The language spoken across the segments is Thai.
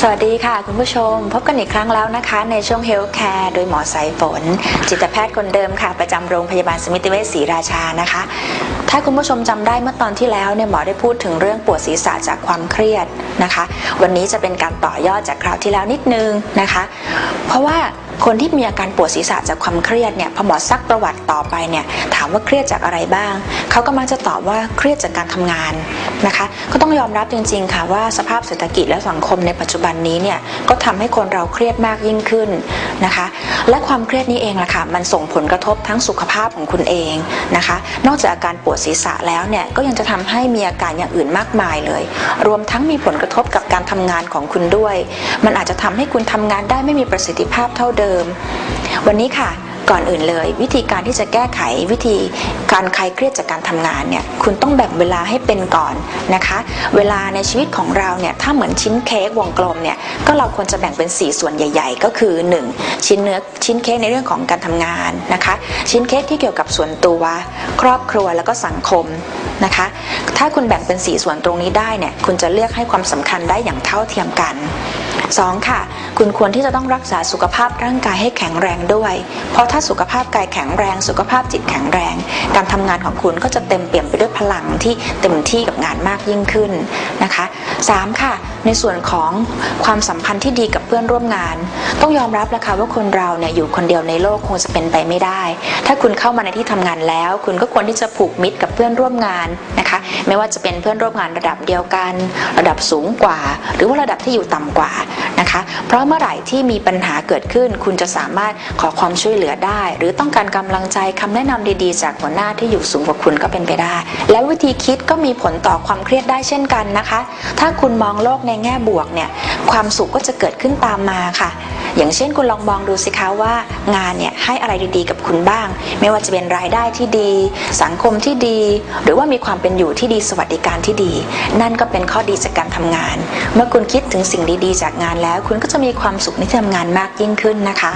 สวัสดีค่ะ คุณผู้ชม พบกันอีกครั้งแล้วนะคะ ในช่วง Health Care โดยหมอสายฝน จิตแพทย์คนเดิมค่ะ ประจำโรงพยาบาลสมิติเวชศรีราชานะคะ ถ้าคุณผู้ชมจำได้เมื่อตอนที่แล้วเนี่ยหมอได้พูดถึงเรื่องปวดศีรษะจากความเครียดนะคะ วันนี้จะเป็นการต่อยอดจากคราวที่แล้วนิดนึงนะคะ เพราะว่าคนที่มีอาการปวดศีรษะจากความเครียดเนี่ยพอหมอซักประวัติต่อไปเนี่ยถามว่าเครียดจากอะไรบ้าง เขาก็มักจะตอบว่าเครียดจากการทำงานนะคะ ก็ต้องยอมรับจริงๆค่ะว่าสภาพเศรษฐกิจและสังคมในปัจจุบันนี้เนี่ยก็ทำให้คนเราเครียดมากยิ่งขึ้นนะคะ และความเครียดนี้เองล่ะค่ะมันส่งผลกระทบทั้งสุขภาพของคุณเองนะคะ นอกจากอาการปวดศีรษะแล้วเนี่ยก็ยังจะทำให้มีอาการอย่างอื่นมากมายเลย รวมทั้งมีผลกระทบกับการทำงานของคุณด้วย มันอาจจะทำให้คุณทำงานได้ไม่มีประสิทธิภาพเท่าเดิม วันนี้ค่ะ ก่อนอื่นเลย วิธีการที่จะแก้ไขวิธีการคลายเครียดจากการทำงานเนี่ยคุณต้องแบ่งเวลาให้เป็นก่อนนะคะ เวลาในชีวิตของเราเนี่ยถ้าเหมือนชิ้นเค้กวงกลมเนี่ยก็เราควรจะแบ่งเป็น 4 ส่วนใหญ่ ๆ ก็คือ 1 ชิ้นเนื้อชิ้นเค้กในเรื่องของการทำงานนะคะ ชิ้นเค้กที่เกี่ยวกับส่วนตัว ครอบครัวแล้วก็สังคมนะคะ ถ้าคุณแบ่งเป็น 4 ส่วนตรงนี้ได้เนี่ยคุณจะเลือกให้ความสำคัญได้อย่างเท่าเทียมกัน 2. ค่ะ คุณควรที่จะต้องรักษาสุขภาพร่างกายให้แข็งแรงด้วย เพราะถ้าสุขภาพกายแข็งแรง สุขภาพจิตแข็งแรง การทำงานของคุณก็จะเต็มเปี่ยมไปด้วยพลังที่เต็มที่กับงานมากยิ่งขึ้นนะคะ 3. ค่ะ ในส่วนของความสัมพันธ์ที่ดีกับเพื่อนร่วมงาน ต้องยอมรับนะคะว่าคนเราเนี่ยอยู่คนเดียวในโลกคงจะเป็นไปไม่ได้ ถ้าคุณเข้ามาในที่ทำงานแล้ว คุณก็ควรที่จะผูกมิตรกับเพื่อนร่วมงานนะคะ ไม่ว่าจะเป็นเพื่อนร่วมงานระดับเดียวกัน ระดับสูงกว่า หรือว่าระดับที่อยู่ต่ำกว่านะคะ เพราะเมื่อไหร่ที่มีปัญหาเกิดขึ้น คุณจะสามารถขอความช่วยเหลือได้ หรือต้องการกำลังใจคำแนะนำดีๆ จากหัวหน้าที่อยู่สูงกว่าคุณก็เป็นไปได้ และวิธีคิดก็มีผลต่อความเครียดได้เช่นกันนะคะถ้าคุณมองโลกในแง่บวกเนี่ยความสุขก็จะเกิดขึ้นตามมาค่ะ อย่างเช่นคุณลองมองดูสิคะว่างานเนี่ยให้อะไรดีๆกับคุณบ้าง ไม่ว่าจะเป็นรายได้ที่ดี สังคมที่ดี หรือว่ามีความเป็นอยู่ที่ดีสวัสดิการที่ดี นั่นก็เป็นข้อดีจากการทำงาน เมื่อคุณคิดถึงสิ่งดีๆ จากงานแล้ว คุณก็จะมีความสุขในที่ทำงานมากยิ่งขึ้นนะคะ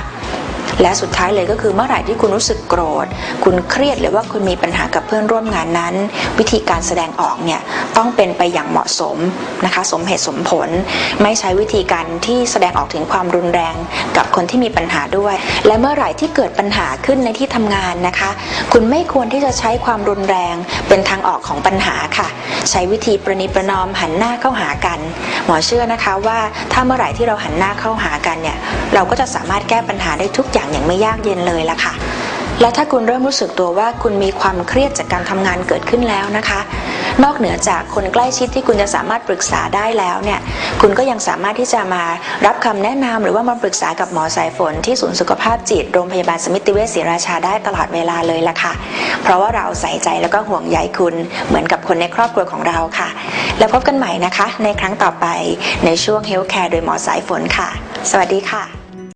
และสุดท้ายเลยก็คือเมื่อไหร่ที่คุณรู้สึกโกรธ คุณเครียดหรือว่าคุณมีปัญหากับเพื่อนร่วมงานนั้น วิธีการแสดงออกเนี่ยต้องเป็นไปอย่างเหมาะสมนะคะสมเหตุสมผล ไม่ใช้วิธีการที่แสดงออกถึงความรุนแรงกับคนที่มีปัญหาด้วย และเมื่อไหร่ที่เกิดปัญหาขึ้นในที่ทำงานนะคะ คุณไม่ควรที่จะใช้ความรุนแรงเป็นทางออกของปัญหาค่ะ ใช้วิธีประนีประนอมหันหน้าเข้าหากัน หมอเชื่อนะคะว่าถ้าเมื่อไหร่ที่เราหันหน้าเข้าหากันเนี่ยเราก็จะสามารถแก้ปัญหาได้ทุกอย่างอย่างไม่ยากเย็นเลยละค่ะ และถ้าคุณเริ่มรู้สึกตัวว่าคุณมีความเครียดจากการทำงานเกิดขึ้นแล้วนะคะ นอกเหนือจากคนใกล้ชิดที่คุณจะสามารถปรึกษาได้แล้วเนี่ยคุณก็ยังสามารถที่จะมารับคำแนะนำหรือว่ามาปรึกษากับหมอสายฝนที่ศูนย์สุขภาพจิตโรงพยาบาลสมิติเวชศรีราชาได้ตลอดเวลาเลยละค่ะ เพราะว่าเราใส่ใจแล้วก็ห่วงใยคุณเหมือนกับคนในครอบครัวของเราค่ะ แล้วพบกันใหม่นะคะ ในครั้งต่อไปในช่วง Health Care โดยหมอสายฝนค่ะ สวัสดีค่ะ